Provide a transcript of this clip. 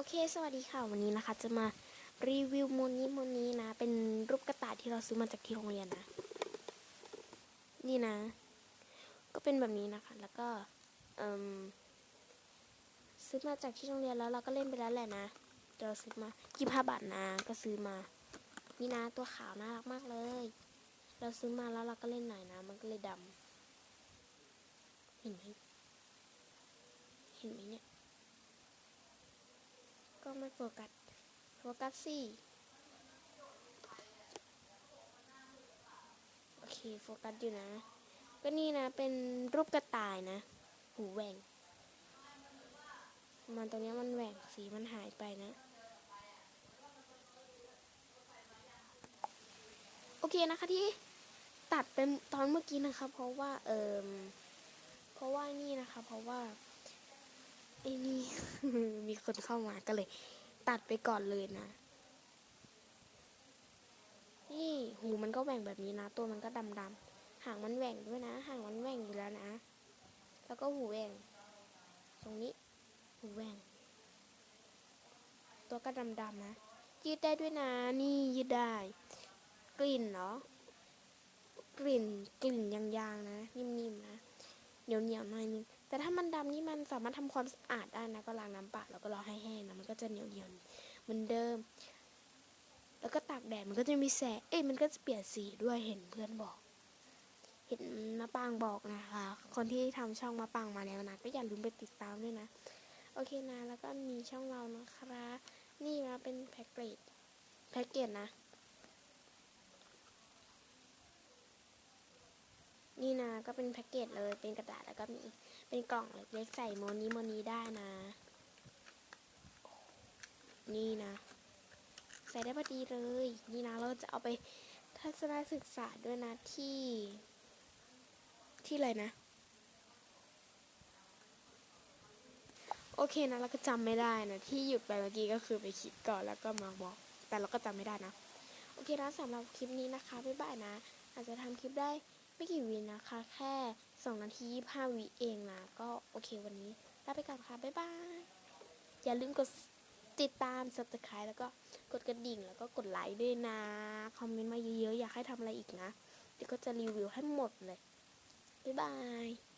โอเค สวัสดีค่ะ วันนี้นะคะ จะมารีวิวโมนี้โมนี้นะ เป็นรูปกระต่ายที่เราซื้อมาจากที่โรงเรียนนะ นี่นะ ก็เป็นแบบนี้นะคะ แล้วก็ซื้อมาจากที่โรงเรียนแล้วเราก็เล่นไปแล้วแหละนะ เราซื้อมายี่ห้าบาทนะ ก็ซื้อมา นี่นะ ตัวขาวน่ารักมากเลย เราซื้อมาแล้วเราก็เล่นหน่อยนะ มันก็เลยดำ เห็นไหม เห็นไหมเนี่ย ก็ไม่โฟกัส โฟกัสสิโอเค โฟกัสอยู่นะ ก็นี่นะ เป็นรูปกระต่ายนะ หูแหว่ง มันตรงเนี้ยมันแหว่ง สีมันหายไปนะ โอเคนะคะที่ตัดเป็นตอนเมื่อกี้นะคะ เพราะว่า เอิมเพราะว่านี่นะคะ เพราะว่าไอ้นี่ มีคนเข้ามาก็เลย ตัดไปก่อนเลยนะ นี่หูมันก็แหว่งแบบนี้นะ ตัวมันก็ดำดำๆหางมันแหว่งด้วยนะหางมันแหว่งอยู่แล้วนะ แล้วก็หูแหว่ง ตรงนี้หูแหว่ง ตัวก็ดำดำๆนะยืดได้ด้วยนะ นี่ยืดได้ กลิ่นเนาะกลิ่นกลิ่นยางๆนะ นิ่มๆนะ เหนียวเหนียวๆหน่อยนึงแต่ถ้ามันดำนี่มันสามารถทำความสะอาดได้นะก็ล้างน้ำเปล่าแล้วก็รอให้แห้งนะมันก็จะเหนียวเหนียวๆเหมือนเดิม แล้วก็ตากแดดมันก็จะมีแสงเอ้ยมันก็จะเปลี่ยนสีด้วยเห็นเพื่อนบอก เห็นมะปางบอกนะคะ คนที่ทำช่องมะปางมาแล้วนะก็อย่าลืมไปติดตามด้วยนะ โอเคนะ แล้วก็มีช่องเรานะคะ นี่มาเป็นแพ็กเกจแพ็กเกจนะ ก็เป็นแพ็กเกจเลยเป็นกระดาษแล้วก็มีเป็นกล่องเล็กๆใส่โมนี้โมนี้ได้นะ นี่นะ ใส่ได้พอดีเลย นี่นะเราจะเอาไปทัศนศึกษาด้วยนะที่ ที่อะไรนะ โอเคนะเราก็จำไม่ได้นะ ที่หยุดไปเมื่อกี้ก็คือไปคิดก่อนแล้วก็มาบอก แต่เราก็จำไม่ได้นะ โอเคนะสำหรับคลิปนี้นะคะ บ๊ายบายนะ อาจจะทำคลิปได้ ไม่กี่วินะคะ แค่2นาที25วิเองนะ ก็โอเควันนี้ลาไปก่อนค่ะ บ๊ายบาย อย่าลืมกดติดตาม subscribe แล้วก็กดกระดิ่งแล้วก็กดไลค์ด้วยนะ คอมเมนต์มาเยอะๆ อยากให้ทำอะไรอีกนะ เดี๋ยวก็จะรีวิวให้หมดเลย บ๊ายบาย